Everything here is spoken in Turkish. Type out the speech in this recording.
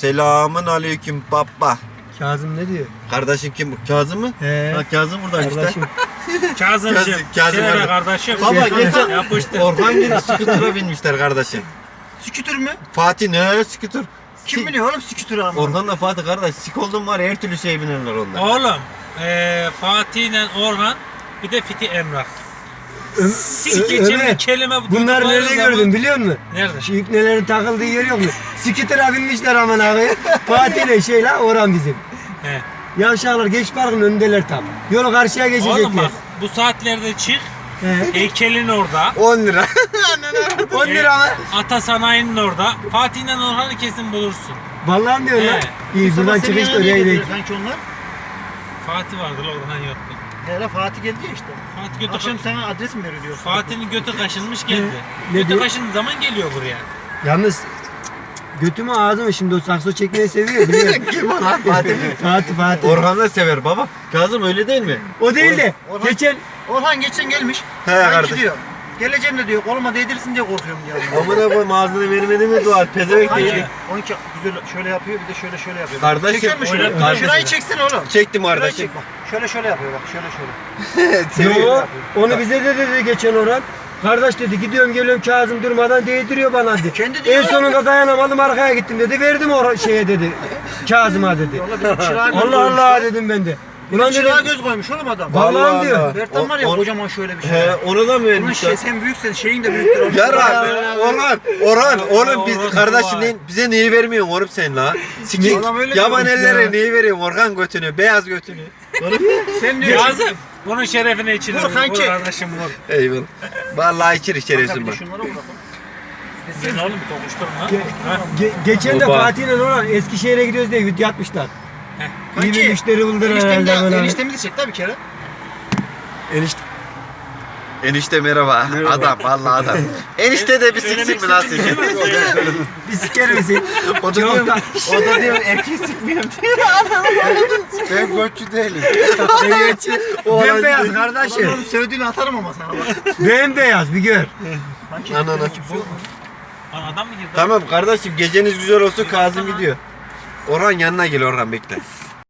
Selamın aleyküm baba. Kazım ne diyor? Kardeşin kim bu? Kazım mı? He. Ha, Kazım buradan işte. Kardeşim. Kazımcığım. Kazım- Kazım abi. kardeşim. Baba geçen Yapıştır. Orhan gibi skutura binmişler kardeşim. Skütür mü? Fatih ne skutur? Kim biliyor oğlum skütür ama? Orhan'la Fatih kardeş sik oldum var ya, her türlü şey binerler onlar. Oğlum. eee Fatih ile Orhan. Bir de Fiti Emrah. Ö- Sik Ö- geçen Ömer, bir kelime Bunlar duydukları nerede zaman- gördün biliyor musun? Nerede? Şu ipnelerin takıldığı yer yok mu? Skitter'a binmişler aman abi. Fatih ile şey la Orhan bizim. He. Yavşaklar geç parkın önündeler tam. Yolu karşıya Oğlum geçecekler. bak bu saatlerde çık. He. Heykelin orada. 10 lira. 10 lira mı? Ata Sanayi'nin orada. Fatih ile Orhan'ı kesin bulursun. Vallahi diyor lan. He. İyi buradan çıkış seni oraya gidelim. Sanki onlar. Fatih vardı Orhan yoktu. Hele Fatih geldi ya işte. Fatih götü, Akşam sana adres mi veriyor diyor. Fatih'in götü kaşınmış geldi. Ne götü diyor? kaşındığı zaman geliyor buraya. Yalnız götümü ağzımı şimdi o sakso çekmeyi seviyor biliyor. Kim o lan Fatih mi? Fatih Fatih. Orhan da sever baba. Kazım öyle değil mi? o değil de Orhan- geçen Orhan geçen gelmiş. He Sanki kardeş. diyor. Geleceğim de diyor koluma değdirsin diye korkuyorum diyor. Amına koyayım ağzını vermedi mi dua pezevenk Hangi? değil. Onunki güzel şöyle yapıyor bir de şöyle şöyle yapıyor. Kardeşim, Çekiyor mu şöyle? oynatma Şurayı çeksin oğlum. Çektim Şurayı kardeşim. çek bak. Şöyle şöyle yapıyor bak şöyle şöyle. Yo, onu bize de dedi geçen Orhan. Kardeş dedi gidiyorum geliyorum Kazım durmadan değdiriyor bana dedi. Kendi diyor En sonunda dayanamadım arkaya gittim dedi. Verdim o şeye dedi. Kazım'a dedi. Valla bizim çırağa göz Allah. Allah dedim ben de. Ulan Çırağa göz koymuş oğlum adam. Vallahi diyor. Bertan var ya O- kocaman şöyle bir şey. He onu da mı Bunun vermişler? şey, sen büyüksen şeyin de büyüktür. Yarra Orhan Orhan oğlum biz Orhan kardeşin bize neyi vermiyorsun oğlum sen la? Sikik Adam öyle yaban diyormuş ellere ya. neyi veriyorsun Orhan götünü beyaz götünü. Sen diyor. Yazım. Bunun şerefine içine Vur kanki. Vur kardeşim vur. Eyvallah. Vallahi içir de bak. şunlara. Sen oğlum bir tokuşturma. Ge- Ha? ge- geçen de Oba. Fatih'le Orhan Eskişehir'e gidiyoruz diye video atmışlar. İyi bir müşteri eniştem herhalde de, bana. eniştemi de çekti bir kere. Enişte. Enişte merhaba. Adam vallahi adam. Enişte de bir siksin mi nasıl şey? Bir siker misin? O da diyor, o da diyor erkeği sikmiyorum diyor. Ben göççü değilim. Bembeyaz kardeşim. Adamın sövdüğünü atarım ama sana bak. Bembeyaz bir gör. Mu? Lan adam mı girdi? Tamam kardeşim geceniz güzel olsun Kazım gidiyor. Orhan yanına gel Orhan bekle.